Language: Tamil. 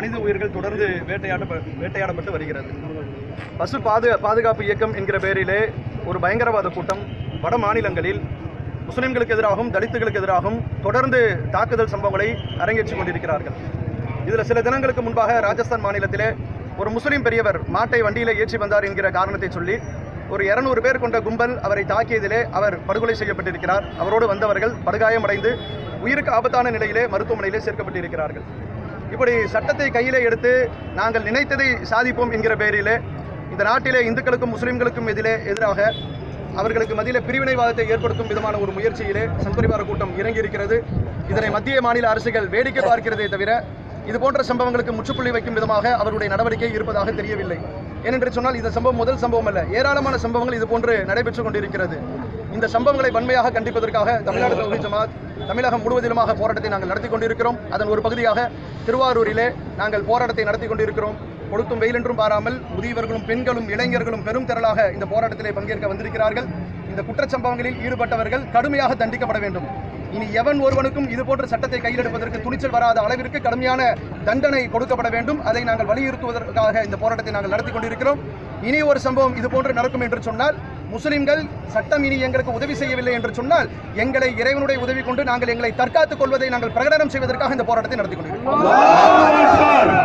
மனித உயிர்கள் தொடர்ந்து வேட்டையாட வேட்டையாடப்பட்டு வருகிறது. பசு பாது பாதுகாப்பு இயக்கம் என்கிற பெயரிலே ஒரு பயங்கரவாத கூட்டம் வட மாநிலங்களில் முஸ்லிம்களுக்கு எதிராகவும் தலித்துகளுக்கு எதிராகவும் தொடர்ந்து தாக்குதல் சம்பவங்களை அரங்கேற்றிக் கொண்டிருக்கிறார்கள். இதில் சில தினங்களுக்கு முன்பாக ராஜஸ்தான் மாநிலத்திலே ஒரு முஸ்லீம் பெரியவர் மாட்டை வண்டியிலே ஏற்றி வந்தார் என்கிற காரணத்தை சொல்லி ஒரு இரநூறு பேர் கொண்ட கும்பல் அவரை தாக்கியதிலே அவர் படுகொலை செய்யப்பட்டிருக்கிறார். அவரோடு வந்தவர்கள் படுகாயமடைந்து உயிருக்கு ஆபத்தான நிலையிலே மருத்துவமனையிலே சேர்க்கப்பட்டிருக்கிறார்கள். இப்படி சட்டத்தை கையிலே எடுத்து நாங்கள் நினைத்ததை சாதிப்போம் என்கிற பெயரிலே இந்த நாட்டிலே இந்துக்களுக்கும் முஸ்லீம்களுக்கும் எதிலே எதிராக அவர்களுக்கு மத்தியில் பிரிவினைவாதத்தை ஏற்படுத்தும் விதமான ஒரு முயற்சியிலே சங்பரிவார கூட்டம் இறங்கியிருக்கிறது. இதனை மத்திய மாநில அரசுகள் வேடிக்கை பார்க்கிறதே தவிர இது போன்ற சம்பவங்களுக்கு முற்றுப்புள்ளி வைக்கும் விதமாக அவருடைய நடவடிக்கை இருப்பதாக தெரியவில்லை. ஏனென்று சொன்னால் இந்த சம்பவம் முதல் சம்பவம் அல்ல. ஏராளமான சம்பவங்கள் இது போன்று நடைபெற்று கொண்டிருக்கிறது. இந்த சம்பவங்களை வன்மையாக கண்டிப்பதற்காக தமிழ்நாடு தௌஹீத் ஜமாத் தமிழகம் முழுவதிலுமாக போராட்டத்தை நாங்கள் நடத்தி கொண்டிருக்கிறோம். அதன் ஒரு பகுதியாக திருவாரூரிலே நாங்கள் போராட்டத்தை நடத்தி கொண்டிருக்கிறோம். கொளுத்தும் வெயிலென்றும் பாராமல் முதியவர்களும் பெண்களும் இளைஞர்களும் பெரும் திரளாக இந்த போராட்டத்திலே பங்கேற்க வந்திருக்கிறார்கள். இந்த குற்றச்சம்பவங்களில் ஈடுபட்டவர்கள் கடுமையாக தண்டிக்கப்பட வேண்டும். இனி எவன் ஒருவனுக்கும் இது போன்ற சட்டத்தை கையில் எடுப்பதற்கு துணிச்சல் வராத அளவிற்கு கடுமையான தண்டனை கொடுக்கப்பட வேண்டும். அதை நாங்கள் வலியுறுத்துவதற்காக இந்த போராட்டத்தை நாங்கள் நடத்தி கொண்டிருக்கிறோம். இனி ஒரு சம்பவம் இது போன்று நடக்கும் என்று சொன்னால் முஸ்லிம்கள் சட்டம் இனி எங்களுக்கு உதவி செய்யவில்லை என்று சொன்னால் எங்களை இறைவனுடைய உதவி கொண்டு நாங்கள் எங்களை தற்காத்துக் கொள்வதை நாங்கள் பிரகடனம் செய்வதற்காக இந்த போராட்டத்தை நடத்தி கொண்டிருக்கிறோம்.